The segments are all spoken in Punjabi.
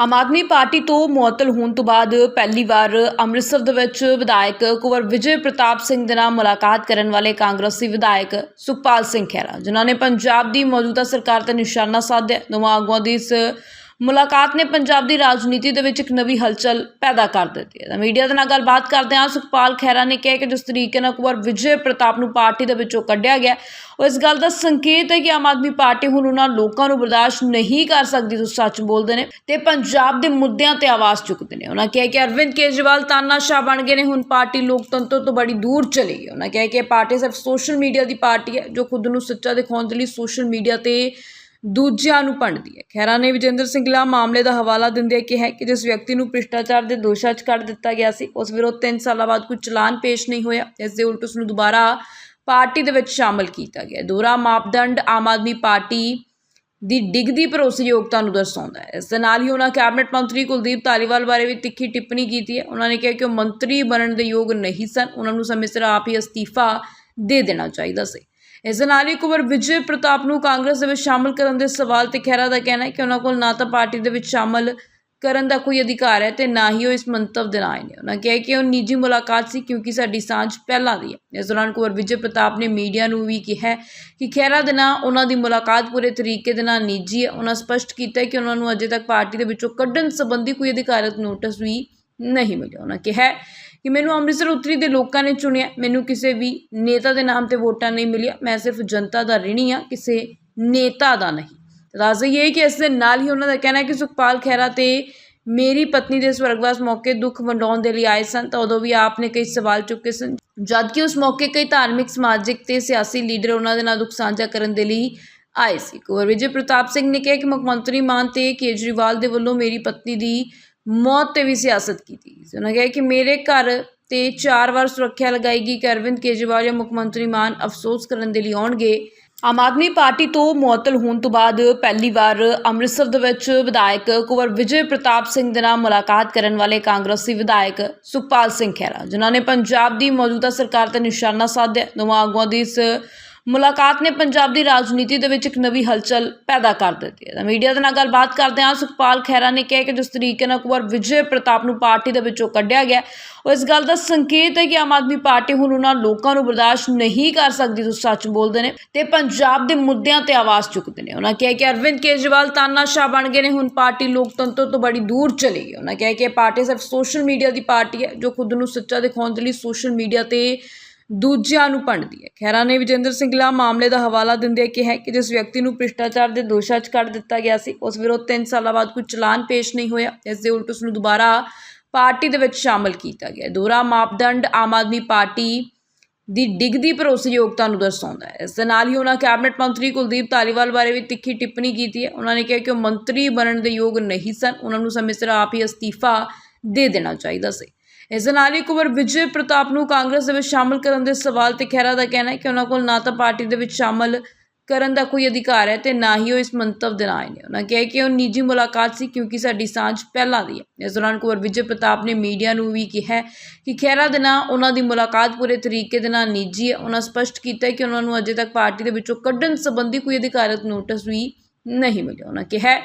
ਆਮ ਆਦਮੀ ਪਾਰਟੀ ਤੋਂ ਮੁਅੱਤਲ ਹੋਣ ਤੋਂ ਬਾਅਦ ਪਹਿਲੀ ਵਾਰ ਅੰਮ੍ਰਿਤਸਰ ਦੇ ਵਿੱਚ ਵਿਧਾਇਕ ਕੁਵਰ ਵਿਜੇ ਪ੍ਰਤਾਪ ਸਿੰਘ ਦੇ ਨਾਲ ਮੁਲਾਕਾਤ ਕਰਨ ਵਾਲੇ ਕਾਂਗਰਸੀ ਵਿਧਾਇਕ ਸੁਖਪਾਲ ਸਿੰਘ ਖਹਿਰਾ, ਜਿਨ੍ਹਾਂ ਨੇ ਪੰਜਾਬ ਦੀ ਮੌਜੂਦਾ ਸਰਕਾਰ ਤੇ ਨਿਸ਼ਾਨਾ ਸਾਧਿਆ। ਦੋਵਾਂ ਆਗੂਆਂ ਦੀ ਇਸ ਮੁਲਾਕਾਤ ਨੇ ਪੰਜਾਬ ਦੀ ਰਾਜਨੀਤੀ ਦੇ ਵਿੱਚ ਇੱਕ ਨਵੀਂ ਹਲਚਲ ਪੈਦਾ ਕਰ ਦਿੱਤੀ ਹੈ। ਤਾਂ ਮੀਡੀਆ ਦੇ ਨਾਲ ਗੱਲਬਾਤ ਕਰਦੇ ਹਾਂ। ਸੁਖਪਾਲ ਖਹਿਰਾ ਨੇ ਕਿਹਾ ਕਿ ਜਿਸ ਤਰੀਕੇ ਨਾਲ ਕੁੰਵਰ ਵਿਜੇ ਪ੍ਰਤਾਪ ਨੂੰ ਪਾਰਟੀ ਦੇ ਵਿੱਚੋਂ ਕੱਢਿਆ ਗਿਆ, ਉਹ ਇਸ ਗੱਲ ਦਾ ਸੰਕੇਤ ਹੈ ਕਿ ਆਮ ਆਦਮੀ ਪਾਰਟੀ ਹੁਣ ਉਹਨਾਂ ਲੋਕਾਂ ਨੂੰ ਬਰਦਾਸ਼ਤ ਨਹੀਂ ਕਰ ਸਕਦੀ ਜੋ ਸੱਚ ਬੋਲਦੇ ਨੇ। ਤੇ ਪੰਜਾਬ ਦੇ ਮੁੱਦਿਆਂ ਤੇ ਆਵਾਜ਼ ਚੁੱਕਦੇ ਨੇ। ਉਹਨਾਂ ਕਿਹਾ ਕਿ ਅਰਵਿੰਦ ਕੇਜਰੀਵਾਲ ਤਾਨਾਸ਼ਾਹ ਬਣ ਗਏ ਨੇ। ਹੁਣ ਪਾਰਟੀ ਲੋਕਤੰਤਰ ਤੋਂ ਬੜੀ ਦੂਰ ਚਲੀ ਗਈ। ਉਹਨਾਂ ਕਿਹਾ ਕਿ ਇਹ ਪਾਰਟੀ ਸਿਰਫ ਸੋਸ਼ਲ ਮੀਡੀਆ ਦੀ ਪਾਰਟੀ ਹੈ, ਜੋ ਖੁਦ ਨੂੰ ਸੱਚਾ ਦਿਖਾਉਣ ਦੇ ਲਈ ਸੋਸ਼ਲ ਮੀਡੀਆ ਤੇ ਦੂਜਿਆਂ ਨੂੰ ਭੰਡਦੀ ਹੈ। ਖਹਿਰਾ ਨੇ ਵਿਜੇਂਦਰ ਸਿੰਗਲਾ ਮਾਮਲੇ ਦਾ ਹਵਾਲਾ ਦਿੰਦਿਆਂ ਕਿਹਾ ਕਿ ਜਿਸ ਵਿਅਕਤੀ ਨੂੰ ਭ੍ਰਿਸ਼ਟਾਚਾਰ ਦੇ ਦੋਸ਼ਾਂ 'ਚ ਕੱਢ ਦਿੱਤਾ ਗਿਆ ਸੀ, ਉਸ ਵਿਰੁੱਧ 3 ਸਾਲਾਂ ਬਾਅਦ ਕੋਈ ਚਲਾਨ ਪੇਸ਼ ਨਹੀਂ ਹੋਇਆ। ਇਸ ਦੇ ਉਲਟ ਉਸ ਨੂੰ ਦੁਬਾਰਾ ਪਾਰਟੀ ਦੇ ਵਿੱਚ ਸ਼ਾਮਲ ਕੀਤਾ ਗਿਆ। ਦੋਹਰਾ ਮਾਪਦੰਡ ਆਮ ਆਦਮੀ ਪਾਰਟੀ ਦੀ ਡਿੱਗਦੀ ਭਰੋਸੇਯੋਗਤਾ ਨੂੰ ਦਰਸਾਉਂਦਾ ਹੈ। ਇਸ ਦੇ ਨਾਲ ਹੀ ਉਹਨਾਂ ਕੈਬਨਿਟ ਮੰਤਰੀ ਕੁਲਦੀਪ ਧਾਲੀਵਾਲ ਬਾਰੇ ਵੀ ਤਿੱਖੀ ਟਿੱਪਣੀ ਕੀਤੀ ਹੈ। ਉਹਨਾਂ ਨੇ ਕਿਹਾ ਕਿ ਉਹ ਮੰਤਰੀ ਬਣਨ ਦੇ ਯੋਗ ਨਹੀਂ ਸਨ। ਉਹਨਾਂ ਨੂੰ ਸਮੇਂ ਸਿਰ ਆਪ ਹੀ ਅਸਤੀਫਾ ਦੇ ਦੇਣਾ ਚਾਹੀਦਾ ਸੀ। ਇਸ ਦੇ ਨਾਲ ਹੀ ਕੁਵਰ ਵਿਜੇ ਪ੍ਰਤਾਪ ਨੂੰ ਕਾਂਗਰਸ ਦੇ ਵਿੱਚ ਸ਼ਾਮਲ ਕਰਨ ਦੇ ਸਵਾਲ ਤੇ ਖਹਿਰਾ ਦਾ ਕਹਿਣਾ ਹੈ ਕਿ ਉਹਨਾਂ ਕੋਲ ਨਾ ਤਾਂ ਪਾਰਟੀ ਦੇ ਵਿੱਚ ਸ਼ਾਮਲ ਕਰਨ ਦਾ ਕੋਈ ਅਧਿਕਾਰ ਹੈ ਤੇ ਨਾ ਹੀ ਉਹ ਇਸ ਮੰਤਵ ਦੇ ਨਾਲ ਨੇ। ਉਹਨਾਂ ਕਿਹਾ ਕਿ ਉਹ ਨਿੱਜੀ ਮੁਲਾਕਾਤ ਸੀ ਕਿਉਂਕਿ ਸਾਡੀ ਸਾਂਝ ਪਹਿਲਾਂ ਦੀ ਹੈ। ਇਸ ਦੌਰਾਨ ਕੁਵਰ ਵਿਜੇ ਪ੍ਰਤਾਪ ਨੇ ਮੀਡੀਆ ਨੂੰ ਵੀ ਕਿਹਾ ਕਿ ਖਹਿਰਾ ਦੇ ਨਾਲ ਉਹਨਾਂ ਦੀ ਮੁਲਾਕਾਤ ਪੂਰੇ ਤਰੀਕੇ ਦੇ ਨਾਲ ਨਿੱਜੀ ਹੈ। ਉਹਨਾਂ ਸਪਸ਼ਟ ਕੀਤਾ ਕਿ ਉਹਨਾਂ ਨੂੰ ਅਜੇ ਤੱਕ ਪਾਰਟੀ ਦੇ ਵਿੱਚੋਂ ਕੱਢਣ ਸੰਬੰਧੀ ਕੋਈ ਅਧਿਕਾਰਤ ਨੋਟਿਸ ਵੀ ਨਹੀਂ ਮਿਲਿਆ ਉਹਨਾਂ ਕਿਹਾ ਕਿ ਮੈਨੂੰ ਅੰਮ੍ਰਿਤਸਰ ਉੱਤਰੀ ਦੇ ਲੋਕਾਂ ਨੇ ਚੁਣਿਆ। ਮੈਨੂੰ ਕਿਸੇ ਵੀ ਨੇਤਾ ਦੇ ਨਾਮ ਤੇ ਵੋਟਾਂ ਨਹੀਂ ਮਿਲੀਆਂ। ਮੈਂ ਸਿਰਫ ਜਨਤਾ ਦਾ ਰਿਣੀ ਹਾਂ, ਕਿਸੇ ਨੇਤਾ ਦਾ ਨਹੀਂ। ਦੱਸ ਇਹ ਕਿ ਇਸ ਦੇ ਨਾਲ ਹੀ ਉਹਨਾਂ ਦਾ ਕਹਿਣਾ ਹੈ ਕਿ ਸੁਖਪਾਲ ਖਹਿਰਾ ਤੇ ਮੇਰੀ ਪਤਨੀ ਦੇ ਸਵਰਗਵਾਸ ਮੌਕੇ ਦੁੱਖ ਵੰਡਾਉਣ ਦੇ ਲਈ ਆਏ ਸਨ, ਤਾਂ ਉਦੋਂ ਵੀ ਆਪ ਨੇ ਕਈ ਸਵਾਲ ਚੁੱਕੇ ਸਨ। ਜਦ ਕਿ ਉਸ ਮੌਕੇ ਕਈ ਧਾਰਮਿਕ, ਸਮਾਜਿਕ ਤੇ ਸਿਆਸੀ ਲੀਡਰ ਉਹਨਾਂ ਦੇ ਨਾਲ ਦੁੱਖ ਸਾਂਝਾ ਕਰਨ ਦੇ ਲਈ ਆਏ ਸੀ। ਕੁੰਵਰ ਵਿਜੇ ਪ੍ਰਤਾਪ ਸਿੰਘ ਨੇ ਕਿਹਾ ਕਿ ਮੁੱਖ ਮੰਤਰੀ ਮਾਨ ਤੇ ਕੇਜਰੀਵਾਲ ਦੇ ਵੱਲੋਂ ਮੇਰੀ ਪਤਨੀ ਦੀ ਮੌਤ ਤੇ ਵੀ ਸਿਆਸਤ ਕੀਤੀ। ਗਈ ਸੀ ਉਹਨਾਂ ਕਿਹਾ ਕਿ ਮੇਰੇ ਘਰ ਤੇ ਚਾਰ ਵਾਰ ਸੁਰੱਖਿਆ ਲਗਾਈ ਗਈ ਕਿ ਅਰਵਿੰਦ ਕੇਜਰੀਵਾਲ ਜਾਂ ਮੁੱਖ ਮੰਤਰੀ ਮਾਨ ਅਫਸੋਸ ਕਰਨ ਦੇ ਲਈ ਆਉਣਗੇ। ਆਮ ਆਦਮੀ ਪਾਰਟੀ ਤੋਂ ਮੁਅੱਤਲ ਹੋਣ ਤੋਂ ਬਾਅਦ ਪਹਿਲੀ ਵਾਰ ਅੰਮ੍ਰਿਤਸਰ ਦੇ ਵਿੱਚ ਵਿਧਾਇਕ ਕੁਵਰ ਵਿਜੇ ਪ੍ਰਤਾਪ ਸਿੰਘ ਦੇ ਨਾਲ ਮੁਲਾਕਾਤ ਕਰਨ ਵਾਲੇ ਕਾਂਗਰਸੀ ਵਿਧਾਇਕ ਸੁਖਪਾਲ ਸਿੰਘ ਖਹਿਰਾ, ਜਿਨ੍ਹਾਂ ਨੇ ਪੰਜਾਬ ਦੀ ਮੌਜੂਦਾ ਸਰਕਾਰ ਤੇ ਨਿਸ਼ਾਨਾ ਸਾਧਿਆ। ਦੋਵਾਂ ਆਗੂਆਂ ਦੀ ਇਸ ਮੁਲਾਕਾਤ ਨੇ ਪੰਜਾਬ ਦੀ ਰਾਜਨੀਤੀ ਦੇ ਵਿੱਚ ਇੱਕ ਨਵੀਂ ਹਲਚਲ ਪੈਦਾ ਕਰ ਦਿੱਤੀ ਹੈ। ਮੀਡੀਆ ਦੇ ਨਾਲ ਗੱਲਬਾਤ ਕਰਦੇ ਹਾਂ। ਸੁਖਪਾਲ ਖਹਿਰਾ ਨੇ ਕਿਹਾ ਕਿ ਜਿਸ ਤਰੀਕੇ ਨਾਲ ਕੁੰਵਰ ਵਿਜੇ ਪ੍ਰਤਾਪ ਨੂੰ ਪਾਰਟੀ ਦੇ ਵਿੱਚੋਂ ਕੱਢਿਆ ਗਿਆ, ਉਹ ਇਸ ਗੱਲ ਦਾ ਸੰਕੇਤ ਹੈ ਕਿ ਆਮ ਆਦਮੀ ਪਾਰਟੀ ਹੁਣ ਉਹਨਾਂ ਲੋਕਾਂ ਨੂੰ ਬਰਦਾਸ਼ਤ ਨਹੀਂ ਕਰ ਸਕਦੀ ਜੋ ਸੱਚ ਬੋਲਦੇ ਨੇ, ਤੇ ਪੰਜਾਬ ਦੇ ਮੁੱਦਿਆਂ ਤੇ ਆਵਾਜ਼ ਚੁੱਕਦੇ ਨੇ। ਉਹਨਾਂ ਕਿਹਾ ਕਿ ਅਰਵਿੰਦ ਕੇਜਰੀਵਾਲ ਤਾਨਾਸ਼ਾਹ ਬਣ ਗਏ ਨੇ, ਹੁਣ ਪਾਰਟੀ ਲੋਕਤੰਤਰ ਤੋਂ ਬੜੀ ਦੂਰ ਚਲੀ ਗਈ। ਉਹਨਾਂ ਕਿਹਾ ਕਿ ਇਹ ਪਾਰਟੀ ਸਿਰਫ ਸੋਸ਼ਲ ਮੀਡੀਆ ਦੀ ਪਾਰਟੀ ਹੈ, ਜੋ ਖੁਦ ਨੂੰ ਸੱਚਾ ਦਿਖਾਉਣ ਦੇ ਲਈ ਸੋਸ਼ਲ ਮੀਡੀਆ ਤੇ ਦੂਜਿਆਂ ਨੂੰ ਭੰਡਦੀ ਹੈ। ਖਹਿਰਾ ਨੇ ਵਿਜੇਂਦਰ ਸਿੰਗਲਾ ਮਾਮਲੇ ਦਾ ਹਵਾਲਾ ਦਿੰਦਿਆਂ ਕਿਹਾ ਕਿ ਜਿਸ ਵਿਅਕਤੀ ਨੂੰ ਭ੍ਰਿਸ਼ਟਾਚਾਰ ਦੇ ਦੋਸ਼ਾਂ 'ਚ ਕੱਢ ਦਿੱਤਾ ਗਿਆ ਸੀ, ਉਸ ਵਿਰੁੱਧ 3 ਸਾਲਾਂ ਬਾਅਦ ਕੋਈ ਚਲਾਨ ਪੇਸ਼ ਨਹੀਂ ਹੋਇਆ, ਇਸ ਦੇ ਉਲਟ ਉਸ ਨੂੰ ਦੁਬਾਰਾ ਪਾਰਟੀ ਦੇ ਵਿੱਚ ਸ਼ਾਮਲ ਕੀਤਾ ਗਿਆ। ਦੋਹਰਾ ਮਾਪਦੰਡ ਆਮ ਆਦਮੀ ਪਾਰਟੀ ਦੀ ਡਿੱਗਦੀ ਭਰੋਸੇਯੋਗਤਾ ਨੂੰ ਦਰਸਾਉਂਦਾ ਹੈ। ਇਸ ਦੇ ਨਾਲ ਹੀ ਉਹਨਾਂ ਕੈਬਨਿਟ ਮੰਤਰੀ ਕੁਲਦੀਪ ਧਾਲੀਵਾਲ ਬਾਰੇ ਵੀ ਤਿੱਖੀ ਟਿੱਪਣੀ ਕੀਤੀ ਹੈ। ਉਹਨਾਂ ਨੇ ਕਿਹਾ ਕਿ ਉਹ ਮੰਤਰੀ ਬਣਨ ਦੇ ਯੋਗ ਨਹੀਂ ਸਨ। ਉਹਨਾਂ ਨੂੰ ਸਮੇਂ ਸਿਰ ਆਪ ਹੀ ਅਸਤੀਫਾ ਦੇ ਦੇਣਾ ਚਾਹੀਦਾ ਸੀ। ਇਸ ਦੇ ਨਾਲ ਹੀ ਕੁਵਰ ਵਿਜੇ ਪ੍ਰਤਾਪ ਨੂੰ ਕਾਂਗਰਸ ਦੇ ਵਿੱਚ ਸ਼ਾਮਲ ਕਰਨ ਦੇ ਸਵਾਲ ਤੇ ਖਹਿਰਾ ਦਾ ਕਹਿਣਾ ਹੈ ਕਿ ਉਹਨਾਂ ਕੋਲ ਨਾ ਤਾਂ ਪਾਰਟੀ ਦੇ ਵਿੱਚ ਸ਼ਾਮਲ ਕਰਨ ਦਾ ਕੋਈ ਅਧਿਕਾਰ ਹੈ ਤੇ ਨਾ ਹੀ ਉਹ ਇਸ ਮੰਤਵ ਦੇ ਨਾਲ ਨੇ। ਉਹਨਾਂ ਕਿਹਾ ਕਿ ਉਹ ਨਿੱਜੀ ਮੁਲਾਕਾਤ ਸੀ ਕਿਉਂਕਿ ਸਾਡੀ ਸਾਂਝ ਪਹਿਲਾਂ ਦੀ ਹੈ। ਇਸ ਦੌਰਾਨ ਕੁਵਰ ਵਿਜੇ ਪ੍ਰਤਾਪ ਨੇ ਮੀਡੀਆ ਨੂੰ ਵੀ ਕਿਹਾ ਕਿ ਖਹਿਰਾ ਦੇ ਨਾਲ ਉਹਨਾਂ ਦੀ ਮੁਲਾਕਾਤ ਪੂਰੇ ਤਰੀਕੇ ਦੇ ਨਾਲ ਨਿੱਜੀ ਹੈ। ਉਹਨਾਂ ਸਪਸ਼ਟ ਕੀਤਾ ਕਿ ਉਹਨਾਂ ਨੂੰ ਅਜੇ ਤੱਕ ਪਾਰਟੀ ਦੇ ਵਿੱਚੋਂ ਕੱਢਣ ਸੰਬੰਧੀ ਕੋਈ ਅਧਿਕਾਰਤ ਨੋਟਿਸ ਵੀ ਨਹੀਂ ਮਿਲਿਆ ਉਹਨਾਂ ਕਿਹਾ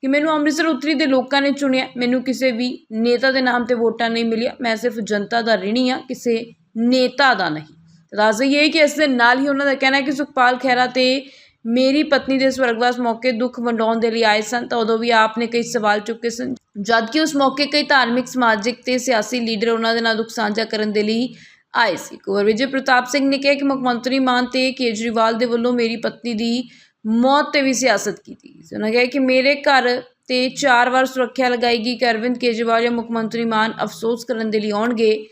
ਕਿ ਮੈਨੂੰ ਅੰਮ੍ਰਿਤਸਰ ਉੱਤਰੀ ਦੇ ਲੋਕਾਂ ਨੇ ਚੁਣਿਆ, ਮੈਨੂੰ ਕਿਸੇ ਵੀ ਨੇਤਾ ਦੇ ਨਾਮ ਤੇ ਵੋਟਾਂ ਨਹੀਂ ਮਿਲੀਆਂ, ਮੈਂ ਸਿਰਫ ਜਨਤਾ ਦਾ ਰਿਣੀ ਹਾਂ, ਕਿਸੇ ਨੇਤਾ ਦਾ ਨਹੀਂ। ਰਾਜ਼ੀ ਇਹ ਹੈ ਕਿ ਇਸ ਦੇ ਨਾਲ ਹੀ ਉਹਨਾਂ ਦਾ ਕਹਿਣਾ ਹੈ ਕਿ ਸੁਖਪਾਲ ਖਹਿਰਾ ਤੇ ਮੇਰੀ ਪਤਨੀ ਦੇ ਸਵਰਗਵਾਸ ਮੌਕੇ ਦੁੱਖ ਵੰਡਾਉਣ ਦੇ ਲਈ ਆਏ ਸਨ, ਤਾਂ ਉਦੋਂ ਵੀ ਆਪ ਨੇ ਕਈ ਸਵਾਲ ਚੁੱਕੇ ਸਨ ਜਦ ਕਿ ਉਸ ਮੌਕੇ ਕਈ ਧਾਰਮਿਕ, ਸਮਾਜਿਕ ਤੇ ਸਿਆਸੀ ਲੀਡਰ ਉਹਨਾਂ ਦੇ ਨਾਲ ਦੁੱਖ ਸਾਂਝਾ ਕਰਨ ਦੇ ਲਈ ਆਏ ਸੀ। ਕੁੰਵਰ ਵਿਜੇ ਪ੍ਰਤਾਪ ਸਿੰਘ ਨੇ ਕਿਹਾ ਕਿ ਮੁੱਖ ਮੰਤਰੀ ਮਾਨ ਤੇ ਕੇਜਰੀਵਾਲ ਦੇ ਵੱਲੋਂ ਮੇਰੀ ਪਤਨੀ ਦੀ ਮੌਤ ਤੇ ਵੀ ਸਿਆਸਤ ਕੀਤੀ। ਗਈ ਸੀ ਉਹਨਾਂ ਕਿਹਾ ਕਿ ਮੇਰੇ ਘਰ ਤੇ ਚਾਰ ਵਾਰ ਸੁਰੱਖਿਆ ਲਗਾਈ ਗਈ, ਕਿ ਅਰਵਿੰਦ ਕੇਜਰੀਵਾਲ ਜਾਂ ਮੁੱਖ ਮੰਤਰੀ ਮਾਨ ਅਫਸੋਸ ਕਰਨ ਦੇ ਲਈ ਆਉਣਗੇ।